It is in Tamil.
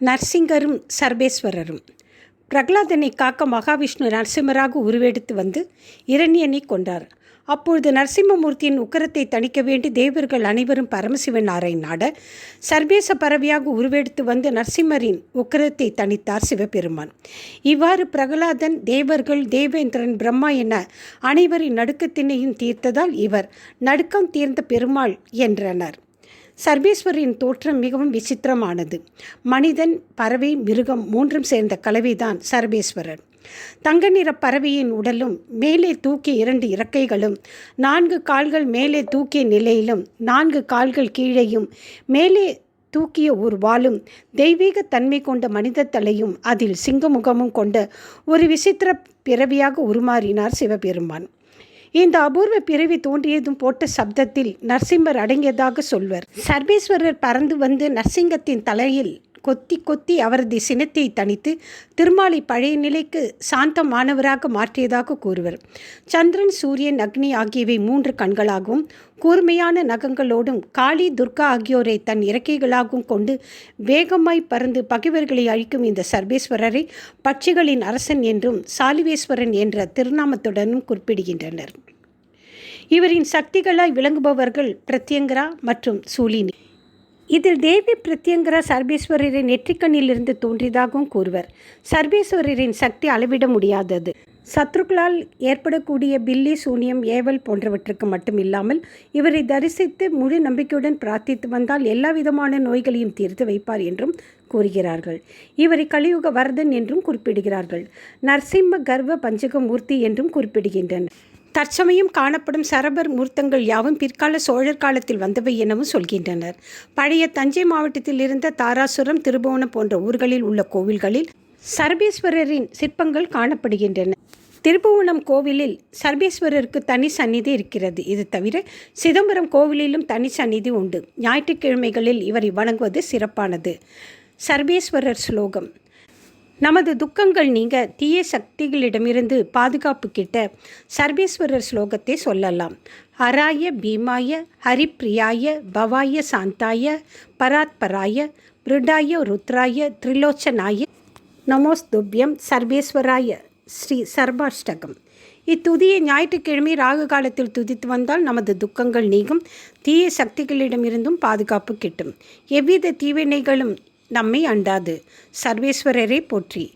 நரசிங்கரும் சர்வேஸ்வரரும். பிரகலாதனை காக்க மகாவிஷ்ணு நரசிம்மராக உருவெடுத்து வந்து இரண்யனை கொண்டார். அப்பொழுது நரசிம்மமூர்த்தியின் உக்கரத்தை தணிக்க வேண்டி தேவர்கள் அனைவரும் பரமசிவன் ஆரை நாட சர்வேச பறவையாக உருவெடுத்து வந்து நரசிம்மரின் உக்கரத்தை தணித்தார் சிவபெருமான். இவ்வாறு பிரகலாதன் தேவர்கள் தேவேந்திரன் பிரம்மா என அனைவரின் நடுக்கத்தினையும் தீர்த்ததால் இவர் நடுக்கம் தீர்ந்த பெருமாள் என்றனர். சர்பேஸ்வரின் தோற்றம் மிகவும் விசித்திரமானது. மனிதன் பறவை மிருகம் மூன்றும் சேர்ந்த கலவைதான் சர்வேஸ்வரர். தங்க நிற பறவையின் உடலும் மேலே தூக்கிய இரண்டு இறக்கைகளும் நான்கு கால்கள் மேலே தூக்கிய நிலையிலும் நான்கு கால்கள் கீழேயும் மேலே தூக்கிய ஒரு வாளும் தெய்வீக தன்மை கொண்ட மனித தலையும் அதில் சிங்கமுகமும் கொண்ட ஒரு விசித்திர பிறவியாக உருமாறினார் சிவபெருமான். இந்த அபூர்வ பிறவி தோன்றியதும் போட்ட சப்தத்தில் நரசிம்மர் அடங்கியதாக சொல்வர். சர்வேஸ்வரர் பறந்து வந்து நரசிங்கத்தின் தலையில் கொத்தி கொத்தி அவரது சினத்தை தணித்து திருமாலை பழைய நிலைக்கு சாந்தமானவராக மாற்றியதாக கூறுவர். சந்திரன் சூரியன் அக்னி ஆகியவை மூன்று கண்களாகவும் கூர்மையான நகங்களோடும் காளி துர்கா ஆகியோரை தன் இறக்கைகளாகவும் கொண்டு வேகமாய் பறந்து பகைவர்களை அழிக்கும் இந்த சர்வேஸ்வரரை பட்சிகளின் அரசன் என்றும் சாலிவேஸ்வரன் என்ற திருநாமத்துடனும் குறிப்பிடுகின்றனர். இவரின் சக்திகளாய் விளங்குபவர்கள் பிரத்யங்கரா மற்றும் சூலினி. இதில் தேவி பிரத்யங்கரா சர்வேஸ்வரரின் நெற்றிக்கண்ணிலிருந்து தோன்றியதாகவும் கூறுவர். சர்வேஸ்வரரின் சக்தி அளவிட முடியாதது. சத்ருக்களால் ஏற்படக்கூடிய பில்லி சூனியம் ஏவல் போன்றவற்றுக்கு மட்டும் இல்லாமல் இவரை தரிசித்து முழு நம்பிக்கையுடன் பிரார்த்தித்து வந்தால் எல்லா விதமான நோய்களையும் தீர்த்து வைப்பார் என்றும் கூறுகிறார்கள். இவரை கலியுக வரதன் என்றும் குறிப்பிடுகிறார்கள். நரசிம்ம கர்வ பஞ்சக மூர்த்தி என்றும் குறிப்பிடுகின்றனர். தற்சமயம் காணப்படும் சரபர் மூர்த்தங்கள் யாவும் பிற்கால சோழர் காலத்தில் வந்தவை எனவும் சொல்கின்றனர். பழைய தஞ்சை மாவட்டத்தில் இருந்த தாராசுரம் திருபுவனம் போன்ற ஊர்களில் உள்ள கோவில்களில் சர்பேஸ்வரரின் சிற்பங்கள் காணப்படுகின்றன. திருப்புவனம் கோவிலில் சர்பேஸ்வரருக்கு தனி சந்நிதி இருக்கிறது. இது தவிர சிதம்பரம் கோவிலிலும் தனி சந்நிதி உண்டு. ஞாயிற்றுக்கிழமைகளில் இவரை வணங்குவது சிறப்பானது. சர்பேஸ்வரர் ஸ்லோகம். நமது துக்கங்கள் நீங்க தீய சக்திகளிடமிருந்து பாதுகாப்பு கிட்ட சர்வேஸ்வரர் ஸ்லோகத்தை சொல்லலாம். ஹராய பீமாய ஹரிப்ரியாய பவாய சாந்தாய பராத்பராய பிருடாய ருத்ராய திரிலோச்சனாய நமோஸ்துப்யம் சர்வேஸ்வராய ஸ்ரீ சர்வாஷ்டகம். இத்துதியை ஞாயிற்றுக்கிழமை ராகு காலத்தில் துதித்து வந்தால் நமது துக்கங்கள் நீங்கும் தீய சக்திகளிடமிருந்தும் பாதுகாப்பு கிட்டும். எவ்வித தீவினைகளும் நம்மை அண்டாது. சர்வேஸ்வரரை போற்றி.